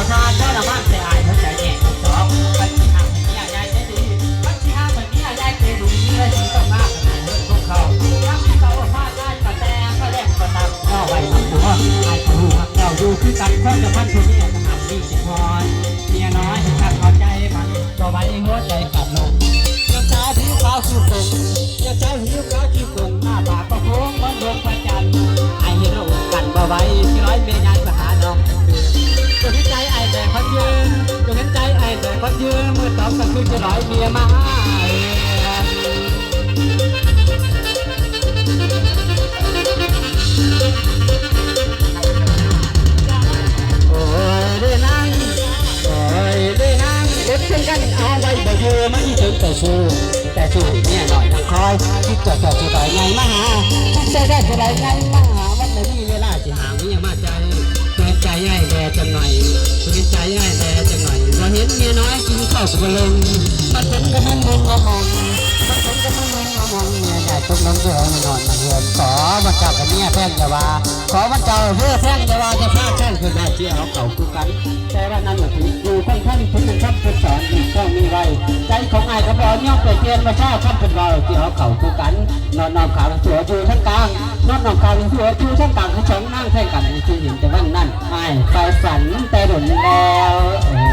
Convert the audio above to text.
เขาทานก็ละมันแต่อายเขาใจแย่สองปัญหาเมียใหญ่ได้ดีปัญหาปัญหาใหญ่ได้ดีเลยถึงต้องมากขนาดนี้พวกเขาทั้งเขาพาได้แต่ก็แลกปะตังก็ไว้ทำตัวไอ้ผู้หักเจ้าอยู่คือกันเขาจะพันคนนี้จะทำดีสิพรเมียน้อยถ้าพอใจมันก็ไว้หัวใจขาดลงเจ้าผิวขาวคิ้วคงเจ้าสาวผิวขาวคิ้วคงหน้าปากก็โค้งเหมือนดวงพระจันทร์ไอเห็นเรากันบ่ไหวที่ร้อยเมีย ยืนเมื่อตอบก็คือจะร้อยเมียมาโอ้ยเด้นั่งโอ้ยเลยนางเด็ดเช่นกันเอาไว้บ่เยอมันถึงแต่ชูแต่ชูเนี่ยหน่อยทางคอยคิดจะจะจะได้ไงมาหาจะได้จะได้ไงมาหาวันนี้เวลาจะหาเมียมาใจแม่ใจใหญ่แด่จังหน่อยเป็นใจใหญ่แด่จังหน่อยเราเห็นเมียน้อยาสุกลงมันเป็นกันมันมึงงงมันเป็นกันมันมึงงงเมียใหญ่ตกลงเสือนอนมาเหือนขอมาจับกับเมียแพงจะว่าขอมันเจ้าเพื่อแพงจะว่าจะพาแพงคือได้เชี่ยเขาเก่าคู่กันแต่ว่านั้นถืออยู่ค่อนข้างทุกท่านเป็นสอนอีกก็มีไว้ใจของอายก็บอกย่อมเปรียนเปลี่ยนมาชอบท่านเป็นเราที่เขาเข่าคู่กัน นอนนอนขาวสัวอยู่ทั้งกลางนอนนอนขาวสัวอยู่ทั้งกลางทั้งสองนั่งแท่งกันที่เห็นแต่วันนั้นอายไฟฝันแต่หล่นแล้ว